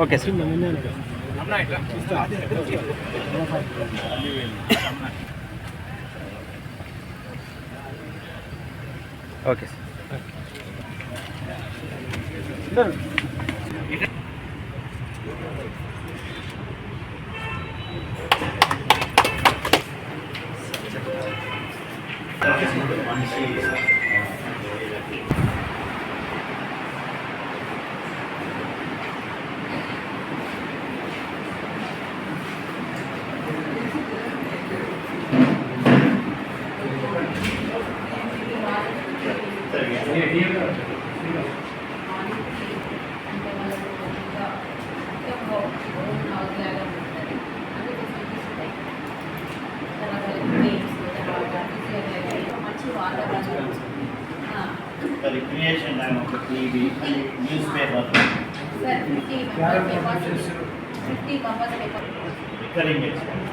Okay sir okay sir recreation time ఒక TV news paper fifty members paper recurring expense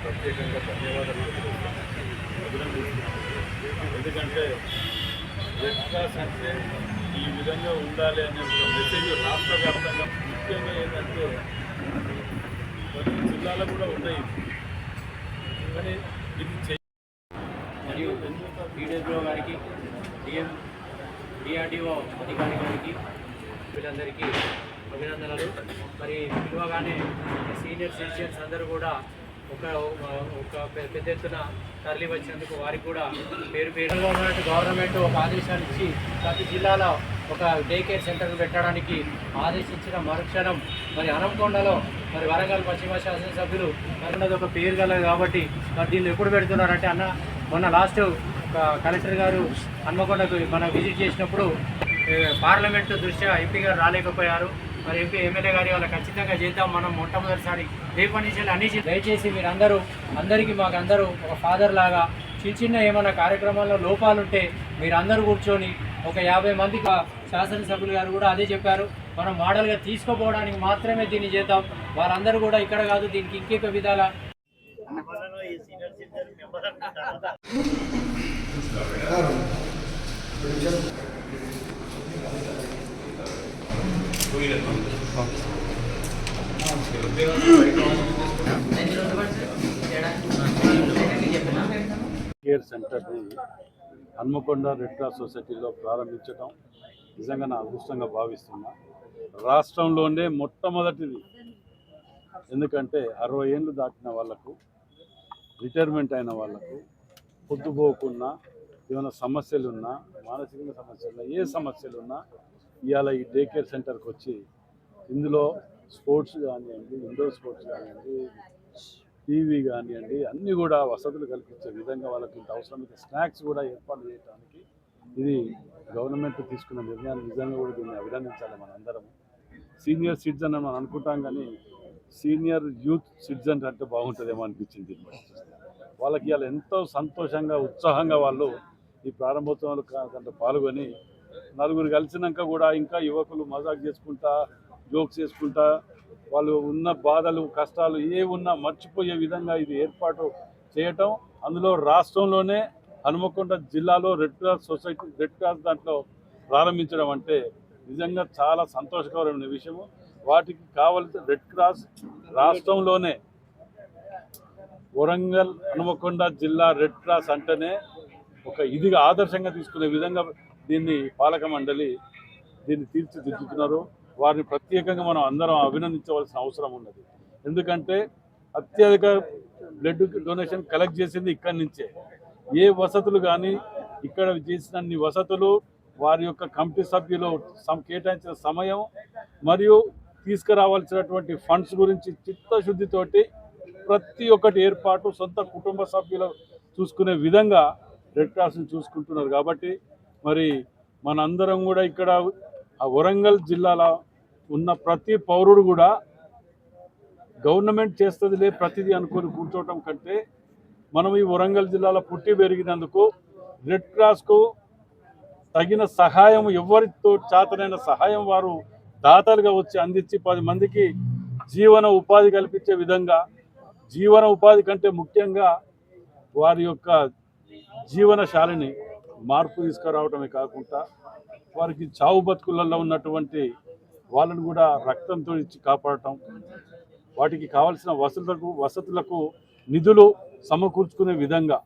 ప్రత్యేకంగా ధన్యవాదాలు అభినందిస్తున్నాను ఎందుకంటే రెడ్ అంటే ఈ విధంగా ఉండాలి అనే ఒక మెసేజ్ రాష్ట్ర వ్యాప్తంగా ముఖ్యంగా ఏంటంటే కొన్ని జిల్లాలో కూడా ఉన్నాయి కానీ ఇది మరియు పీడబ్ల్యూ గారికి డిఎం డిఆర్డిఓ అధికారి గారికి వీళ్ళందరికీ అభినందనలు. మరి పిలువగానే సీనియర్ సిటిజన్స్ అందరూ కూడా ఒక ఒక పెద్ద ఎత్తున తరలి వచ్చినందుకు వారికి కూడా పేరు పేరుగా ఉన్నట్టు గవర్నమెంట్ ఒక ఆదేశాలు ఇచ్చి ప్రతి జిల్లాలో ఒక డే కేర్ సెంటర్ పెట్టడానికి ఆదేశించిన మరుక్షణం మరి అనంకొండలో మరి వరంగల్ పశ్చిమ శాసనసభ్యులు మరి ఒక పేరు గల కాబట్టి మరి దీన్ని ఎప్పుడు పెడుతున్నారంటే అన్న మొన్న లాస్ట్ ఒక కలెక్టర్ గారు హన్మకొండకు మనం విజిట్ చేసినప్పుడు పార్లమెంటు దృష్ట్యా ఎంపీ గారు రాలేకపోయారు. మరి ఎంపీ ఎమ్మెల్యే గారి వాళ్ళ ఖచ్చితంగా చేద్దాం మనం మొట్టమొదటిసారి రేపటి నుంచి అన్ని దయచేసి మీరందరూ అందరికీ మాకు అందరూ ఒక ఫాదర్ లాగా చిన్న చిన్న ఏమైనా కార్యక్రమాల్లో లోపాలుంటే మీరందరూ కూర్చొని ఒక యాభై మందికి శాసనసభ్యులు గారు కూడా అదే చెప్పారు మనం మోడల్గా తీసుకోపోవడానికి మాత్రమే దీన్ని చేద్దాం వారందరూ కూడా ఇక్కడ కాదు దీనికి ఇంకొక విధాల మనలో ఈ సీనియర్ సిటిజన్ మెంబర్ అనుకుంటారు కేర్ సెంటర్ని హన్మకొండ రెడ్ క్రాస్ సొసైటీలో ప్రారంభించడం నిజంగా నా అదృష్టంగా భావిస్తున్నా. రాష్ట్రంలోనే మొట్టమొదటిది. ఎందుకంటే అరవై ఏళ్ళు దాటిన వాళ్ళకు రిటైర్మెంట్ అయిన వాళ్ళకు పొద్దుపోకున్నా ఏమైనా సమస్యలున్నా మానసిక సమస్యలున్నా ఏ సమస్యలున్నా ఇవాళ ఈ డే కేర్ సెంటర్కి వచ్చి ఇందులో స్పోర్ట్స్ కానివ్వండి ఇండోర్ స్పోర్ట్స్ కానివ్వండి టీవీ కానివ్వండి అన్నీ కూడా వసతులు కల్పించే విధంగా వాళ్ళకి ఇంత అవసరమైతే స్నాక్స్ కూడా ఏర్పాటు చేయడానికి ఇది గవర్నమెంట్ తీసుకున్న నిర్ణయాన్ని నిజంగా కూడా దీన్ని అభినందించాలి మనందరం సీనియర్ సిటిజన్ అని మనం అనుకుంటాం కానీ సీనియర్ యూత్ సిటిజన్ అంటే బాగుంటుందేమో అనిపించింది వాళ్ళకి ఇవాళ ఎంతో సంతోషంగా ఉత్సాహంగా వాళ్ళు ఈ ప్రారంభోత్సవాలు కా- పాల్గొని నలుగురు కలిసినాక కూడా ఇంకా యువకులు మజాక్ చేసుకుంటా జోక్స్ చేసుకుంటా వాళ్ళు ఉన్న బాధలు కష్టాలు ఏ ఉన్నా మర్చిపోయే విధంగా ఇది ఏర్పాటు చేయటం. అందులో రాష్ట్రంలోనే హనుమకొండ జిల్లాలో red cross society red cross దాంట్లో ప్రారంభించడం అంటే నిజంగా చాలా సంతోషకరమైన విషయము. వాటికి కావలసిన రెడ్ క్రాస్ రాష్ట్రంలోనే వరంగల్ హనుమకొండ జిల్లా రెడ్ క్రాస్ అంటేనే ఒక ఇదిగా ఆదర్శంగా తీసుకునే విధంగా దీన్ని పాలక మండలి దీన్ని తీర్చిదిద్దుతున్నారు. వారిని ప్రత్యేకంగా మనం అందరం అభినందించవలసిన అవసరం ఉన్నది. ఎందుకంటే అత్యధిక బ్లడ్ డొనేషన్ కలెక్ట్ చేసింది ఇక్కడి నుంచే. ఏ వసతులు కానీ ఇక్కడ చేసినన్ని వసతులు వారి యొక్క కమిటీ సభ్యులు సం కేటాయించిన సమయం మరియు తీసుకురావాల్సినటువంటి ఫండ్స్ గురించి చిత్తశుద్ధితోటి ప్రతి ఒక్కటి ఏర్పాటు సొంత కుటుంబ సభ్యులు చూసుకునే విధంగా రెడ్ క్రాస్ని చూసుకుంటున్నారు. కాబట్టి మరి మనందరం కూడా ఇక్కడ ఆ వరంగల్ జిల్లాలో ఉన్న ప్రతి పౌరుడు కూడా గవర్నమెంట్ చేస్తుందిలే ప్రతిదీ అనుకుని కూర్చోవటం కంటే మనం ఈ వరంగల్ జిల్లాలో పుట్టి పెరిగినందుకు రెడ్ క్రాస్కు తగిన సహాయం ఎవరితో చాతనైన సహాయం వారు దాతలుగా వచ్చి అందించి పది మందికి జీవన ఉపాధి కల్పించే విధంగా జీవన ఉపాధి కంటే ముఖ్యంగా వారి యొక్క జీవనశాలిని మార్పు తీసుకురావడమే కాకుండా వారికి చావు బతుకులలో ఉన్నటువంటి వాళ్ళను కూడా రక్తంతో ఇచ్చి కాపాడటం వాటికి కావాల్సిన వసతులకు వసతులకు నిధులు సమకూర్చుకునే విధంగా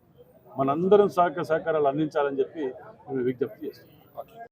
మనందరం సహకార సహకారాలు అందించాలని చెప్పి మేము విజ్ఞప్తి చేస్తున్నాం.